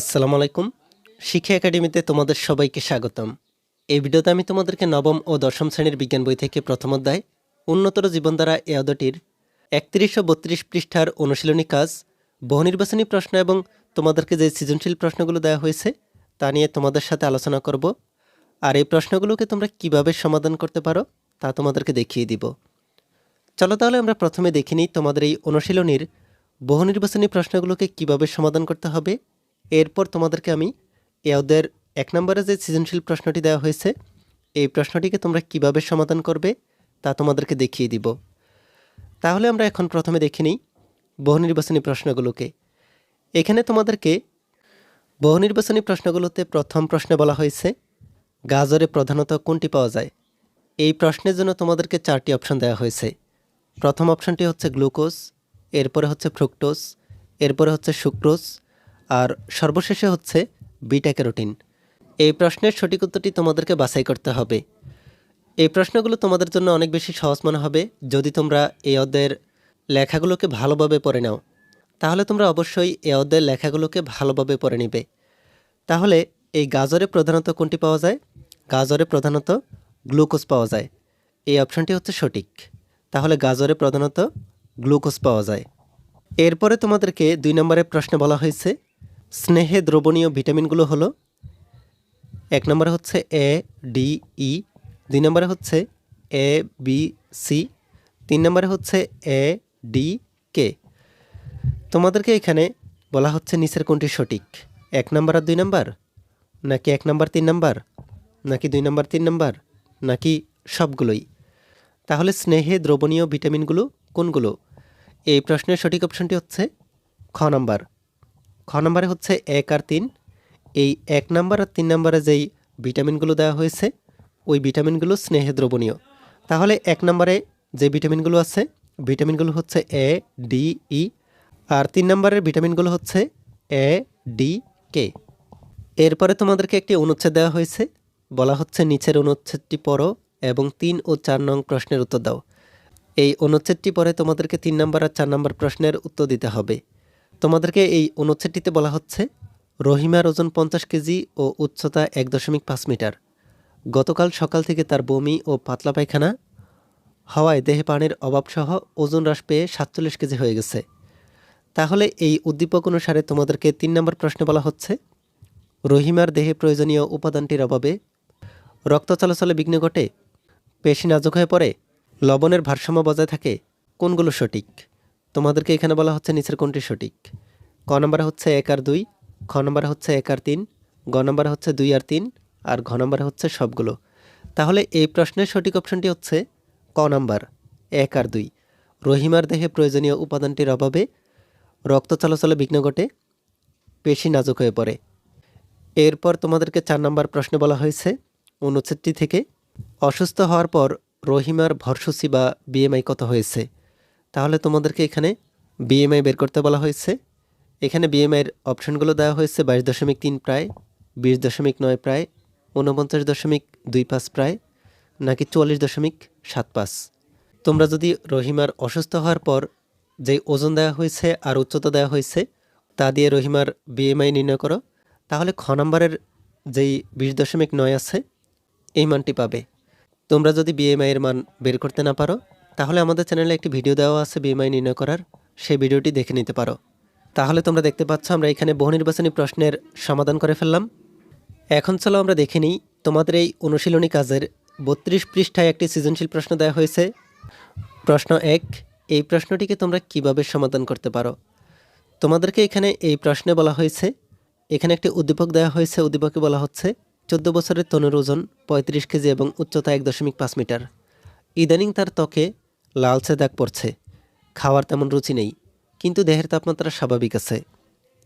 আসসালামু আলাইকুম। শিক্ষা একাডেমিতে তোমাদের সবাইকে স্বাগতম। এই ভিডিওতে আমি তোমাদেরকে নবম ও দশম শ্রেণির বিজ্ঞান বই থেকে প্রথম অধ্যায়, উন্নতর জীবনধারা এ অধ্যায়টির একত্রিশ ও বত্রিশ পৃষ্ঠার অনুশীলনী কাজ, বহুনির্বাচনী প্রশ্ন এবং তোমাদেরকে যে সৃজনশীল প্রশ্নগুলো দেওয়া হয়েছে তা নিয়ে তোমাদের সাথে আলোচনা করব। আর এই প্রশ্নগুলোকে তোমরা কীভাবে সমাধান করতে পারো তা তোমাদেরকে দেখিয়ে দিব। চলো তাহলে আমরা প্রথমে দেখিনি তোমাদের এই অনুশীলনীর বহুনির্বাচনী প্রশ্নগুলোকে কীভাবে সমাধান করতে হবে এরপর তোমাদেরকে আমি এ ওদের এক নম্বরে যে সৃজনশীল প্রশ্নটি দেওয়া হয়েছে, এই প্রশ্নটিকে তোমরা কীভাবে সমাধান করবে তা তোমাদেরকে দেখিয়ে দিব। তাহলে আমরা এখন প্রথমে দেখে নিই বহুনির্বাচনী প্রশ্নগুলোকে। এখানে তোমাদেরকে বহুনির্বাচনী প্রশ্নগুলোতে প্রথম প্রশ্নে বলা হয়েছে, গাজরে প্রধানত কোনটি পাওয়া যায়? এই প্রশ্নের জন্য তোমাদেরকে চারটি অপশন দেওয়া হয়েছে। প্রথম অপশনটি হচ্ছে গ্লুকোজ, এরপরে হচ্ছে ফ্রুক্টোজ, এরপরে হচ্ছে সুক্রোজ আর সর্বশেষে হচ্ছে বিটা ক্যারোটিন এই প্রশ্নের সঠিক উত্তরটি তোমাদেরকে বাছাই করতে হবে। এই প্রশ্নগুলো তোমাদের জন্য অনেক বেশি সহজ মনে হবে। যদি তোমরা এই অধ্যায়ের লেখাগুলোকে ভালোভাবে পড়ে নাও, তাহলে তোমরা অবশ্যই এই অধ্যায়ের লেখাগুলোকে ভালোভাবে পড়ে নিবে। তাহলে এই গাজরে প্রধানত কোনটি পাওয়া যায়? গাজরে প্রধানত গ্লুকোজ পাওয়া যায়। এই অপশনটি হচ্ছে সঠিক। তাহলে গাজরে প্রধানত গ্লুকোজ পাওয়া যায়। এরপরে তোমাদেরকে দুই নম্বরের প্রশ্নে বলা হয়েছে স্নেহে দ্রবণীয় ভিটামিনগুলো হলো, এক নম্বরে হচ্ছে এ, ডি, ই, দুই নম্বরে হচ্ছে এ, বি, সি, তিন নম্বরে হচ্ছে এ, ডি, কে। তোমাদেরকে এখানে বলা হচ্ছে নিচের কোনটি সঠিক, এক নম্বর আর দুই নম্বর, নাকি এক নম্বর, তিন নম্বর, নাকি দুই নম্বর, তিন নম্বর, নাকি সবগুলোই? তাহলে স্নেহে দ্রবণীয় ভিটামিনগুলো কোনগুলো? এই প্রশ্নের সঠিক অপশনটি হচ্ছে খ নম্বর। খ নম্বরে হচ্ছে এক আর তিন। এই এক নম্বর আর তিন নম্বরে যেই ভিটামিনগুলো দেওয়া হয়েছে, ওই ভিটামিনগুলো স্নেহে দ্রবণীয়। তাহলে এক নম্বরে যে ভিটামিনগুলো আছে, ভিটামিনগুলো হচ্ছে এ, ডি, ই, আর তিন নম্বরের ভিটামিনগুলো হচ্ছে এ, ডি, কে। এরপরে তোমাদেরকে একটি অনুচ্ছেদ দেওয়া হয়েছে, বলা হচ্ছে নিচের অনুচ্ছেদটি পড়ো এবং তিন ও চার নং প্রশ্নের উত্তর দাও। এই অনুচ্ছেদটি পরে তোমাদেরকে তিন নম্বর আর চার নম্বর প্রশ্নের উত্তর দিতে হবে। তোমাদেরকে এই অনুচ্ছেদটিতে বলা হচ্ছে, রহিমার ওজন পঞ্চাশ কেজি ও উচ্চতা এক দশমিক পাঁচ মিটার। গতকাল সকাল থেকে তার বমি ও পাতলা পায়খানা, হওয়ায় দেহে পানির অভাবসহ ওজন হ্রাস পেয়ে সাতচল্লিশ কেজি হয়ে গেছে। তাহলে এই উদ্দীপক অনুসারে তোমাদেরকে তিন নম্বর প্রশ্নে বলা হচ্ছে, রহিমার দেহে প্রয়োজনীয় উপাদানটির অভাবে রক্ত চলাচলে বিঘ্ন ঘটে, পেশি নাজুক হয়ে পড়ে, লবণের ভারসাম্য বজায় থাকে, কোনগুলো সঠিক? তোমাদেরকে এখানে বলা হচ্ছে নিচের কোনটি সঠিক? ক নম্বরে হচ্ছে এক আর দুই, খ নম্বর হচ্ছে এক আর তিন, গ নম্বর হচ্ছে দুই আর তিন আর ঘ নম্বর হচ্ছে সবগুলো। তাহলে এই প্রশ্নের সঠিক অপশনটি হচ্ছে ক নম্বর, এক আর দুই। রহিমার দেহে প্রয়োজনীয় উপাদানটির অভাবে রক্ত চলাচলে বিঘ্ন ঘটে, পেশি নাজুক হয়ে পড়ে। এরপর তোমাদেরকে চার নম্বর প্রশ্নে বলা হয়েছে অনুচ্ছেদটি থেকে, অসুস্থ হওয়ার পর রহিমার ভরসূচি বা বিএমআই কত হয়েছে? তাহলে তোমাদেরকে এখানে বিএমআই বের করতে বলা হয়েছে। এখানে বিএমআইয়ের অপশনগুলো দেওয়া হয়েছে বাইশ দশমিক তিন প্রায়, বিশ দশমিক নয় প্রায়, ঊনপঞ্চাশ দশমিক দুই পাঁচ প্রায়, নাকি চুয়াল্লিশ দশমিক সাত পাঁচ। তোমরা যদি রহিমার অসুস্থ হওয়ার পর যে ওজন দেওয়া হয়েছে আর উচ্চতা দেওয়া হয়েছে, তা দিয়ে রহিমার বিএমআই নির্ণয় করো, তাহলে খ নম্বরের যেই বিশ দশমিক নয় আছে, এই মানটি পাবে। তোমরা যদি বিএমআই এর মান বের করতে না পারো তাহলে আমাদের চ্যানেলে একটি ভিডিও দেওয়া আছে বিএমআই নির্ণয় করার। সেই ভিডিওটি দেখে নিতে পারো। তাহলে তোমরা দেখতে পাচ্ছ, আমরা এখানে বহু নির্বাচনী প্রশ্নের সমাধান করে ফেললাম। এখন চলো আমরা দেখে নিই, তোমাদের এই অনুশীলনী কাজের বত্রিশ পৃষ্ঠায় একটি সৃজনশীল প্রশ্ন দেওয়া হয়েছে। প্রশ্ন এক, এই প্রশ্নটিকে তোমরা কীভাবে সমাধান করতে পারো? তোমাদেরকে এখানে এই প্রশ্নে বলা হয়েছে, এখানে একটি উদ্দীপক দেওয়া হয়েছে, উদ্দীপকে বলা হচ্ছে, চোদ্দ বছরের তনুর ওজন পঁয়ত্রিশ কেজি এবং উচ্চতা এক দশমিক পাঁচ মিটার। ইদানিং তার ত্বকে লালচে দাগ পড়ছে। খাওয়ার তেমন রুচি নেই, কিন্তু দেহের তাপমাত্রা স্বাভাবিক আছে।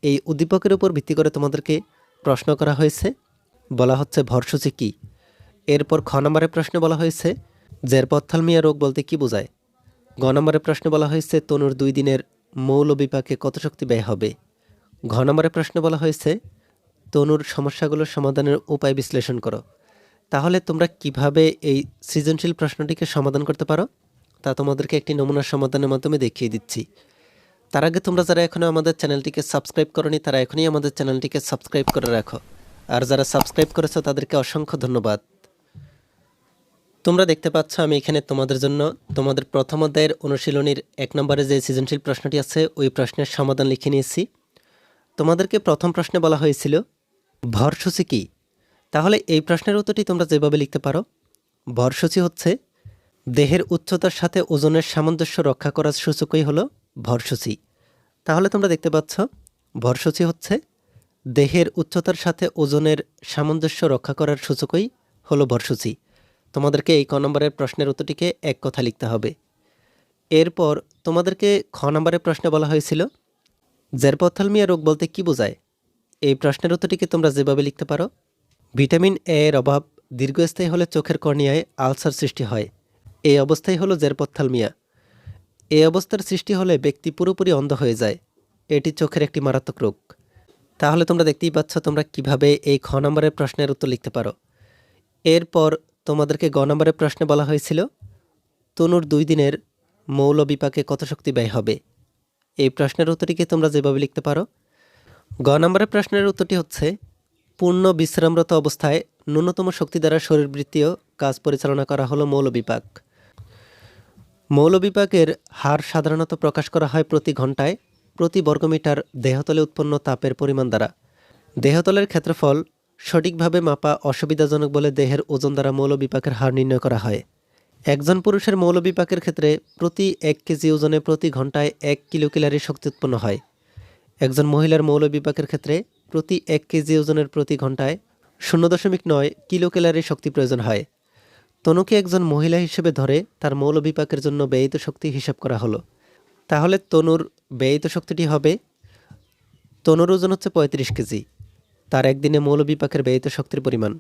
এই উদ্দীপকের উপর ভিত্তি করে তোমাদেরকে প্রশ্ন করা হয়েছে, বলা হচ্ছে ভরসূচি কী? এরপর খ নম্বরের প্রশ্নে বলা হয়েছে জেরপথ্থালমিয়া রোগ বলতে কি বোঝায়? গ নম্বরের প্রশ্নে বলা হয়েছে, তনুর দুই দিনের মৌল বিপাকে কত শক্তি ব্যয় হবে? ঘ নম্বরের প্রশ্নে বলা হয়েছে, তনুর সমস্যাগুলোর সমাধানের উপায় বিশ্লেষণ করো। তাহলে তোমরা কীভাবে এই সৃজনশীল প্রশ্নটিকে সমাধান করতে পারো? তা তোমাদেরকে একটি নমুনা সমাধানের মাধ্যমে দেখিয়ে দিচ্ছি। তার আগে তোমরা যারা এখনও আমাদের চ্যানেলটিকে সাবস্ক্রাইব করনি, তারা এখনই আমাদের চ্যানেলটিকে সাবস্ক্রাইব করে রাখো। আর যারা সাবস্ক্রাইব করেছ, তাদেরকে অসংখ্য ধন্যবাদ। তোমরা দেখতে পাচ্ছ, আমি এখানে তোমাদের জন্য তোমাদের প্রথম অধ্যায়ের অনুশীলনীর এক নম্বরে যে সৃজনশীল প্রশ্নটি আছে, ওই প্রশ্নের সমাধান লিখে নিয়েছি। তোমাদেরকে প্রথম প্রশ্নে বলা হয়েছিল, ভরসূচি কী? তাহলে এই প্রশ্নের উত্তরটি তোমরা যেভাবে লিখতে পারো, ভরসূচি হচ্ছে দেহের উচ্চতার সাথে ওজনের সামঞ্জস্য রক্ষা করার সূচকই হলো ভরসূচি। তাহলে তোমরা দেখতে পাচ্ছ, ভরসূচি হচ্ছে দেহের উচ্চতার সাথে ওজনের সামঞ্জস্য রক্ষা করার সূচকই হলো ভরসূচি। তোমাদেরকে এই ক নম্বরের প্রশ্নের উত্তরটিকে এক কথা লিখতে হবে। এরপর তোমাদেরকে খ নম্বরের প্রশ্নে বলা হয়েছিল জেরপথ্যালমিয়া রোগ বলতে কি বোঝায়? এই প্রশ্নের উত্তরটিকে তোমরা যেভাবে লিখতে পারো, ভিটামিন এ এর অভাব দীর্ঘস্থায়ী হলে চোখের কর্নিয়ায় আলসার সৃষ্টি হয়। এই অবস্থাই হলো জেরপথ্যালমিয়া এই অবস্থার সৃষ্টি হলে ব্যক্তি পুরোপুরি অন্ধ হয়ে যায়। এটি চোখের একটি মারাত্মক রোগ। তাহলে তোমরা দেখতেই পাচ্ছ তোমরা কীভাবে এই খ নম্বরের প্রশ্নের উত্তর লিখতে পারো। এরপর তোমাদেরকে গ নম্বরের প্রশ্নে বলা হয়েছিল, তনুর দুই দিনের মৌল বিপাকে কত শক্তি ব্যয় হবে? এই প্রশ্নের উত্তরটিকে তোমরা যেভাবে লিখতে পারো। গ নম্বরের প্রশ্নের উত্তরটি হচ্ছে, পূর্ণ বিশ্রামরত অবস্থায় ন্যূনতম শক্তি দ্বারা শরীরবৃত্তীয় কাজ পরিচালনা করা হলো মৌলবিপাক মৌলবিপাকের হার সাধারণত প্রকাশ করা হয় প্রতি ঘন্টায় প্রতি বর্গমিটার দেহতলে উৎপন্ন তাপের পরিমাণ দ্বারা। দেহতলের ক্ষেত্রফল সঠিকভাবে মাপা অসুবিধাজনক বলে দেহের ওজন দ্বারা মৌলবিপাকের হার নির্ণয় করা হয়। একজন পুরুষের মৌলবিপাকের ক্ষেত্রে প্রতি এক কেজি ওজনে প্রতি ঘন্টায় এক কিলো ক্যালোরি শক্তি উৎপন্ন হয়। একজন মহিলার মৌলবিপাকের ক্ষেত্রে প্রতি এক কেজি ওজনের প্রতি ঘন্টায় শূন্য দশমিক নয় কিলো ক্যালোরি শক্তি প্রয়োজন হয়। তনুকে একজন মহিলা হিসেবে ধরে তার মৌলবিপাকের জন্য ব্যয়িত শক্তি হিসাব করা হলো। তাহলে তনুর ব্যয়িত শক্তিটি হবে তনুর ওজন হচ্ছে পঁয়ত্রিশ কেজি। তার একদিনে মৌলবিপাকের ব্যয়িত শক্তির পরিমাণ।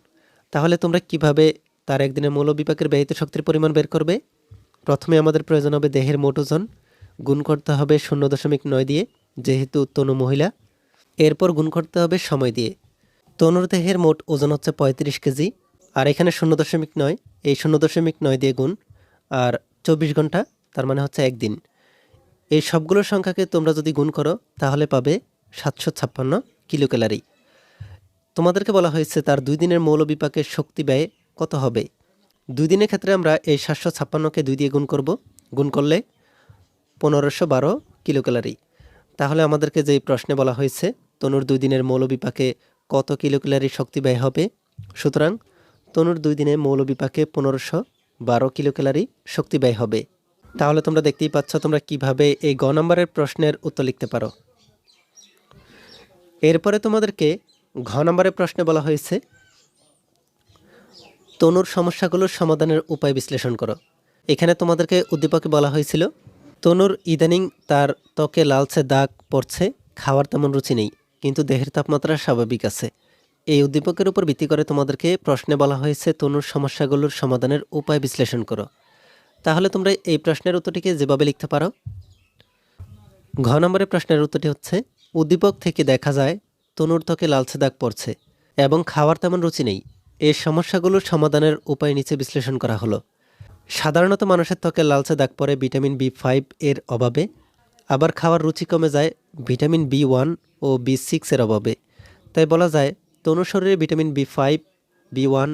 তাহলে তোমরা কীভাবে তার একদিনে মৌলবিপাকের ব্যয়িত শক্তির পরিমাণ বের করবে? প্রথমে আমাদের প্রয়োজন হবে দেহের মোট ওজন। গুণ করতে হবে শূন্য দশমিক নয় দিয়ে, যেহেতু তনু মহিলা। এরপর গুণ করতে হবে সময় দিয়ে। তনুর দেহের মোট ওজন হচ্ছে পঁয়ত্রিশ কেজি। আর এখানে শূন্য দশমিক নয়, এই শূন্য দশমিক নয় দিয়ে গুণ, আর চব্বিশ ঘণ্টা, তার মানে হচ্ছে একদিন। এই সবগুলো সংখ্যাকে তোমরা যদি গুণ করো, তাহলে পাবে সাতশো ছাপ্পান্ন কিলো ক্যালারি তোমাদেরকে বলা হয়েছে, তার দুই দিনের মৌল মৌলবিপাকের শক্তি ব্যয় কত হবে? দুই দিনের ক্ষেত্রে আমরা এই সাতশো ছাপ্পান্নকে দুই দিয়ে গুণ করব। গুণ করলে পনেরোশো বারো কিলো ক্যালারি তাহলে আমাদেরকে যেই প্রশ্নে বলা হয়েছে, তনুর দুই দিনের মৌলবিপাকে কত কিলো ক্যালারি শক্তি ব্যয় হবে? সুতরাং তনুর দুই দিনে মৌলবিপাকে পনেরোশো বারো কিলো ক্যালারি শক্তি ব্যয় হবে। তাহলে তোমরা দেখতেই পাচ্ছ তোমরা কীভাবে এই গ নম্বরের প্রশ্নের উত্তর লিখতে পারো। এরপরে তোমাদেরকে ঘ নম্বরের প্রশ্নে বলা হয়েছে, তনুর সমস্যাগুলোর সমাধানের উপায় বিশ্লেষণ করো। এখানে তোমাদেরকে উদ্দীপকে বলা হয়েছিল, তনুর ইদানিং তার ত্বকে লালচে দাগ পড়ছে, খাওয়ার তেমন রুচি নেই, কিন্তু দেহের তাপমাত্রা স্বাভাবিক আছে। এই উদ্দীপকের উপর ভিত্তি করে তোমাদেরকে প্রশ্নে বলা হয়েছে, তনুর সমস্যাগুলোর সমাধানের উপায় বিশ্লেষণ করো। তাহলে তোমরা এই প্রশ্নের উত্তরটিকে যেভাবে লিখতে পারো। ঘ নম্বরের প্রশ্নের উত্তরটি হচ্ছে, উদ্দীপক থেকে দেখা যায়, তনুর ত্বকে লালচে দাগ পড়ছে এবং খাওয়ার তেমন রুচি নেই। এই সমস্যাগুলোর সমাধানের উপায় নিচে বিশ্লেষণ করা হলো। সাধারণত মানুষের ত্বকে লালচে দাগ পড়ে ভিটামিন বি ফাইভ এর অভাবে, আবার খাওয়ার রুচি কমে যায় ভিটামিন বি ওয়ান ও বি সিক্সের অভাবে। তাই বলা যায় তনু শরীরে vitamin B five B one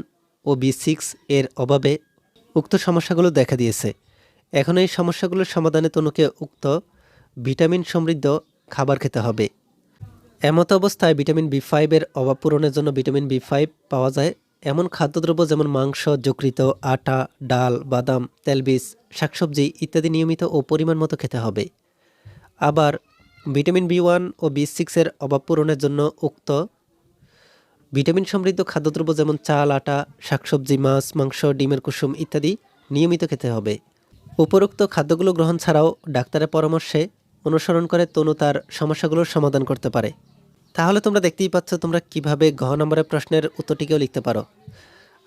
ও বি সিক্স এর অভাবে উক্ত সমস্যাগুলো দেখা দিয়েছে। এখন এই সমস্যাগুলোর সমাধানে তনুকে উক্ত ভিটামিন সমৃদ্ধ খাবার খেতে হবে। এমত অবস্থায় ভিটামিন বি ফাইভের অভাব পূরণের জন্য ভিটামিন বি ফাইভ পাওয়া যায় এমন খাদ্যদ্রব্য যেমন মাংস যকৃত আটা, ডাল, বাদাম তেলবীজ শাকসবজি ইত্যাদি নিয়মিত ও পরিমাণ মতো খেতে হবে। আবার ভিটামিন বি ওয়ান ও বি সিক্সের অভাব পূরণের জন্য উক্ত ভিটামিন সমৃদ্ধ খাদ্যদ্রব্য যেমন চাল, আটা, শাকসবজি, মাছ, মাংস, ডিমের কুসুম ইত্যাদি নিয়মিত খেতে হবে। উপরোক্ত খাদ্যগুলো গ্রহণ ছাড়াও ডাক্তারের পরামর্শে অনুসরণ করে তনু তার সমস্যাগুলোর সমাধান করতে পারে। তাহলে তোমরা দেখতেই পাচ্ছ তোমরা কীভাবে ঘ নম্বরের প্রশ্নের উত্তরটিকেও লিখতে পারো।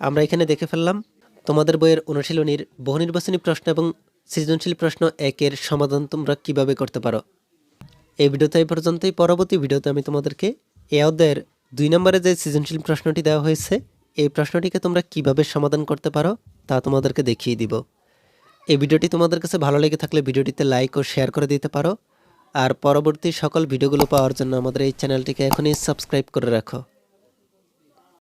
আমরা এখানে দেখে ফেললাম, তোমাদের বইয়ের অনুশীলনীর বহু নির্বাচনী প্রশ্ন এবং সৃজনশীল প্রশ্ন একের সমাধান তোমরা কীভাবে করতে পারো। এই ভিডিওতে এই পর্যন্তই। পরবর্তী ভিডিওতে আমি তোমাদেরকে এ অধ্যায়ের দুই নম্বরে যে সৃজনশীল প্রশ্নটি দেওয়া হয়েছে, এই প্রশ্নটিকে তোমরা কীভাবে সমাধান করতে পারো তা তোমাদেরকে দেখিয়ে দিব। এই ভিডিওটি তোমাদের কাছে ভালো লেগে থাকলে ভিডিওটিতে লাইক ও শেয়ার করে দিতে পারো। আর পরবর্তী সকল ভিডিওগুলো পাওয়ার জন্য আমাদের এই চ্যানেলটিকে এখনই সাবস্ক্রাইব করে রাখো।